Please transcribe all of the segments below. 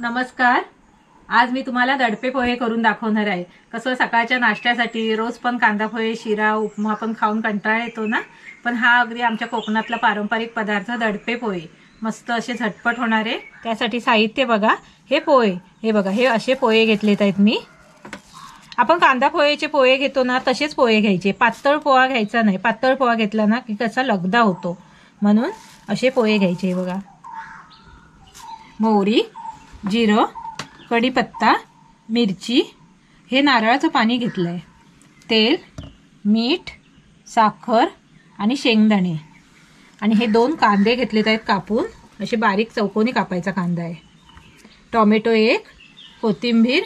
नमस्कार. आज मी तुम्हाला दडपे पोहे करून दाखवणार आहे. कसं सकाळच्या नाश्त्यासाठी रोज पण कांदा पोहे शिरा उपमा पण खाऊन कंटाळा येतो ना? पण हा अगदी आमच्या कोकणातला पारंपरिक पदार्थ दडपे पोहे. मस्त असे झटपट होणारे त्यासाठी साहित्य बघा. हे पोहे. हे बघा हे असे पोहे घेतलेत आहेत मी. आपण कांदा पोहेचे पोहे घेतो ना तसेच पोहे घ्यायचे. पातळ पोहा घ्यायचा नाही. पातळ पोहा घेतला ना की कसा लगदा होतो. म्हणून असे पोहे घ्यायचे बघा. मोहरी. जिरं कढीपत्ता मिरची हे नारळाचं पाणी घेतलं आहे तेल मीठ साखर आणि शेंगदाणे. आणि हे दोन कांदे घेतलेत आहेत कापून. असे बारीक चौकोनी कापायचा कांदा आहे. टॉमॅटो एक कोथिंबीर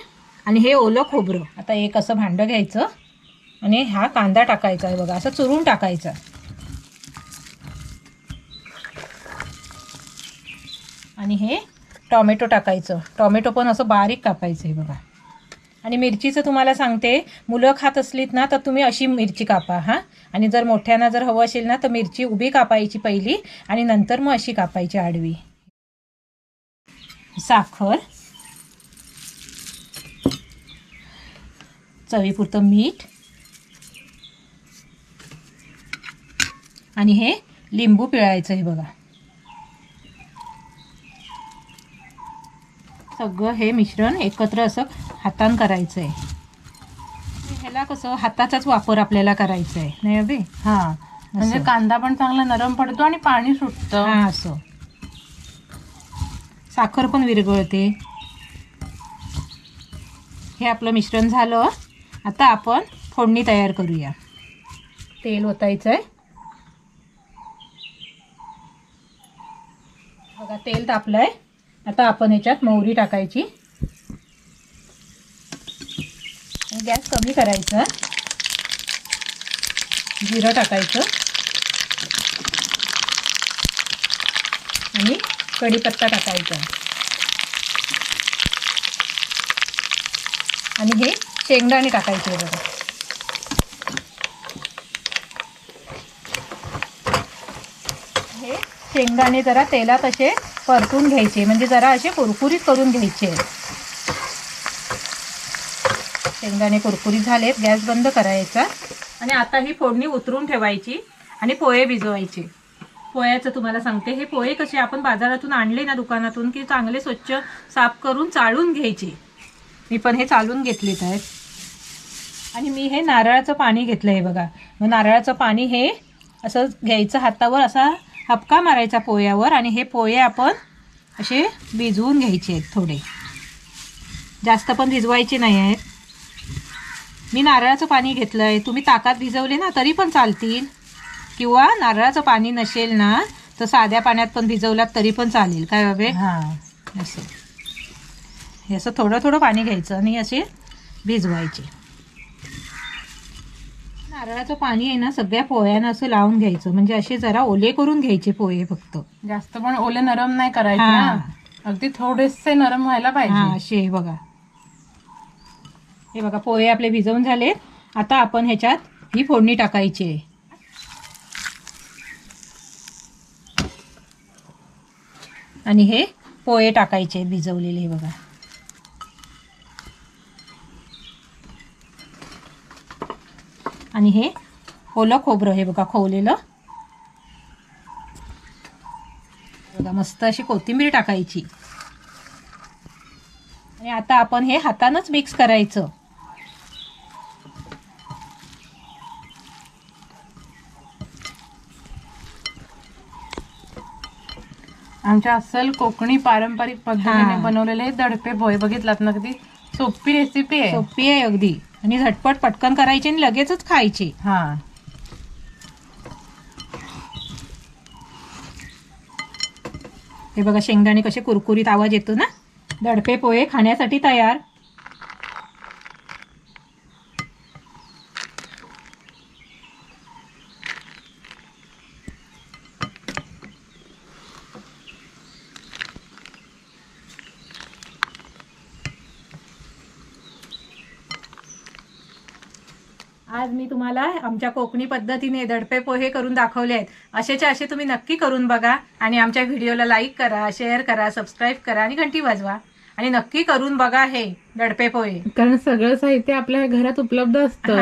आणि हे ओलं खोबरं. आता एक असं भांडं घ्यायचं? आणि हा कांदा टाकायचा आहे बघा. असं चुरून टाकायचा. आणि हे टॉमॅटो टाकायचं. टॉमॅटो पण असं बारीक कापायचं आहे बघा. आणि मिरचीचं तुम्हाला सांगते मुलं खात असलीत ना तर तुम्ही अशी मिरची कापा हां. आणि जर मोठ्यांना जर हवं असेल ना तर मिरची उभी कापायची पहिली आणि नंतर मग अशी कापायची आडवी. साखर. चवीपुरतं मीठ. आणि हे लिंबू पिळायचं आहे बघा. सगळं हे मिश्रण एकत्र असं हातान करायचं आहे ह्याला कसं हाताचाच वापर आपल्याला करायचा आहे नाही अबे हा म्हणजे असं. कांदा पण चांगला नरम पडतो आणि पाणी सुटतं. हा असं. साखर पण विरघळते. हे आपलं मिश्रण झालं. आता आपण फोडणी तयार करूया. तेल ओतायचं आहे बघा तेल तापलंय. आता आपण याच्यात मोहरी टाकायची. गॅस कमी करायचा. जिरं टाकायचं. आणि कढीपत्ता टाकायचा. आणि हे शेंगदाणे टाकायचे बघा. हे शेंगदाणे जरा तेलात असे परतून घ्यायचे म्हणजे जरा असे कुरकुरीत करून घ्यायचे. शेंगदाणे कुरकुरीत झालेत गॅस बंद करायचा. आणि आता ही फोडणी उतरून ठेवायची आणि पोहे भिजवायचे. पोह्याचं तुम्हाला सांगते हे पोहे कसे आपण बाजारातून आणले ना दुकानातून की चांगले स्वच्छ साफ करून चाळून घ्यायचे. मी पण हे चालून घेतलेत आहेत. आणि मी हे नारळाचं पाणी घेतलं आहे बघा. मग नारळाचं पाणी हे असं घ्यायचं हातावर असा हपका मारायचा पोह्यावर आणि हे पोहे आपण असे भिजवून घ्यायचे आहेत थोडे. जास्त पण भिजवायचे नाही आहेत. मी नारळाचं पाणी घेतलं आहे तुम्ही ताकात भिजवले ना तरी पण चालतील. किंवा नारळाचं पाणी नसेल ना तर साध्या पाण्यात पण भिजवलात तरी पण चालेल. काय बाबे? हा. असं. हे असं थोडं थोडं पाणी घ्यायचं आणि असे भिजवायचे. नारळाचं पाणी आहे ना सगळ्या पोह्यांना असं लावून घ्यायचं. म्हणजे असे जरा ओले करून घ्यायचे पोहे फक्त. जास्त पण ओले नरम नाही करायचे हा. ना. अगदी थोडेसे नरम व्हायला हा पाहिजे असे हे बघा. हे बघा पोहे आपले भिजवून झाले आता आपण ह्याच्यात ही फोडणी टाकायची आहे. आणि हे पोहे टाकायचे आहेत भिजवलेले हे बघा. आणि हे ओलं खोबरं. हे बघा खोवलेलं. बघा मस्त अशी कोथिंबीर टाकायची. आणि आता आपण हे हातानंच मिक्स करायचं. आमच्या अस्सल कोकणी पारंपरिक पद्धतीने. बनवलेले हे दडपे पोहे बघितलात ना कधी सोपी रेसिपी आहे. सोपी आहे अगदी. आणि झटपट पटकन करायची आणि लगेचच खायची. हा. हे बघा शेंगदाणे कसे कुरकुरीत आवाज येतो ना? दडपे पोहे खाण्यासाठी तयार. आज मी तुम्हाला आमच्या कोकणी पद्धतीने दडपे पोहे करून दाखवले आहेत. असेच्या असे तुम्ही नक्की करून बघा आणि आमच्या व्हिडिओला लाईक करा शेअर करा सबस्क्राईब करा आणि घंटी वाजवा. आणि नक्की करून बघा हे दडपे पोहे. कारण सगळं साहित्य आपल्या घरात उपलब्ध असतं.